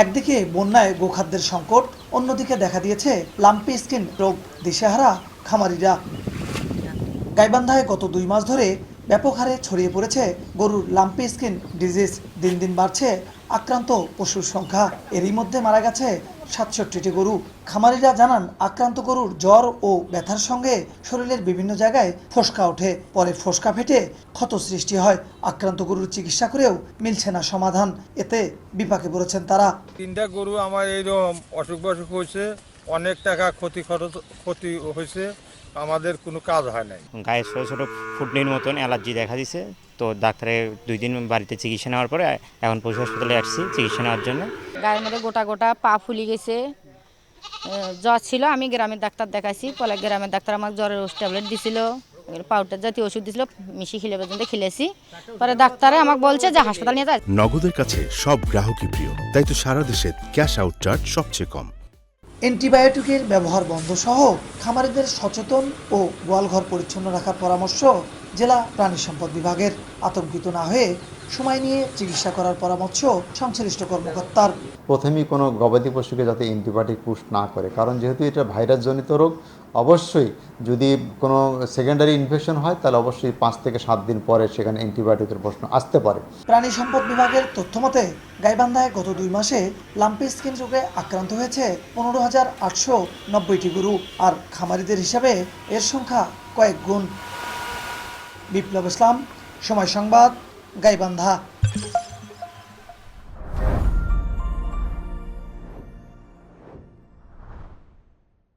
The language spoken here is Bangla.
একদিকে বন্যায় গোখাদ্যের সংকট, অন্যদিকে দেখা দিয়েছে লাম্পি স্কিন রোগ, দিশেহারা খামারিরা। গাইবান্ধায় গত দুই মাস ধরে ব্যাপক হারে ছড়িয়ে পড়েছে গরুর লাম্পি স্কিন ডিজিজ। দিন দিন বাড়ছে আক্রান্ত পশুর সংখ্যা। এরই মধ্যে মারা গেছে সাতষট্টিটি গরু। খামারিরা জানান, আক্রান্ত গরুর জ্বর ও ব্যথার সঙ্গে শরীরের বিভিন্ন জায়গায় ফোসকা ওঠে। পরে ফোসকা ফেটে ক্ষত সৃষ্টি হয়। আক্রান্ত গরুর চিকিৎসা করেও মিলছে না সমাধান। এতে বিপাকে পড়েছেন তারা। তিনটা গরু আমার এইরকম অসুখ বসুখ হয়েছে। অনেক টাকা ক্ষতি খরচ ক্ষতি হয়েছে আমাদের কোনো কাজ হয় নাই। গায়ে ছোটো ছোটো ফুটনির মতন অ্যালার্জি দেখা দিছে। তো ডাক্তারের দুই দিন বাড়িতে চিকিৎসা নেওয়ার পরে এখন পশু হাসপাতালে আসছি চিকিৎসা নেওয়ার জন্য। গায়ের মধ্যে গোটা গোটা পা ফুলি গেছে। জ্বর ছিল আমি গ্রামের ডাক্তার দেখাইছি। পরে গ্রামের ডাক্তার আমাকে জ্বরের ওষুধ ট্যাবলেট দিছিল পাউডার জাতীয় ওষুধ দিছিল মিশি খিলে পর্যন্ত খিলেছি। পরে ডাক্তারে আমাকে বলছে যে হাসপাতাল নিয়ে যায় নগদের কাছে সব গ্রাহকই প্রিয় তাই তো সারা দেশে ক্যাশ আউট চার্জ সবচেয়ে কম। অ্যান্টিবায়োটিকের ব্যবহার বন্ধ সহ খামারিদের সচেতন ও গোয়ালঘর পরিচ্ছন্ন রাখার পরামর্শ জেলা প্রাণী সম্পদ বিভাগের। আতঙ্কিত না হয়ে সময় নিয়ে চিকিৎসা করার পরামর্শ সংশ্লিষ্ট কর্মকর্তার। প্রথমেই কোনো গবাদি পশুকে যাতে অ্যান্টিবায়োটিক পুশ না করে, কারণ যেহেতু এটা ভাইরাসজনিত রোগ অবশ্যই, যদি কোনো সেকেন্ডারি ইনফেকশন হয়, তাহলে অবশ্যই পাঁচ থেকে সাত দিন পরে সেখানে অ্যান্টিবায়োটিকের প্রশ্ন আসতে পারে। প্রাণী সম্পদ বিভাগের তথ্য মতে, গাইবান্ধায় গত দুই মাসে লাম্পি স্কিন রোগে আক্রান্ত হয়েছে পনেরো হাজার আটশো নব্বইটি গরু আর খামারিদের হিসাবে এর সংখ্যা কয়েক গুণ। বিপ্লব ইসলাম, সময় সংবাদ, গাইবান্ধা।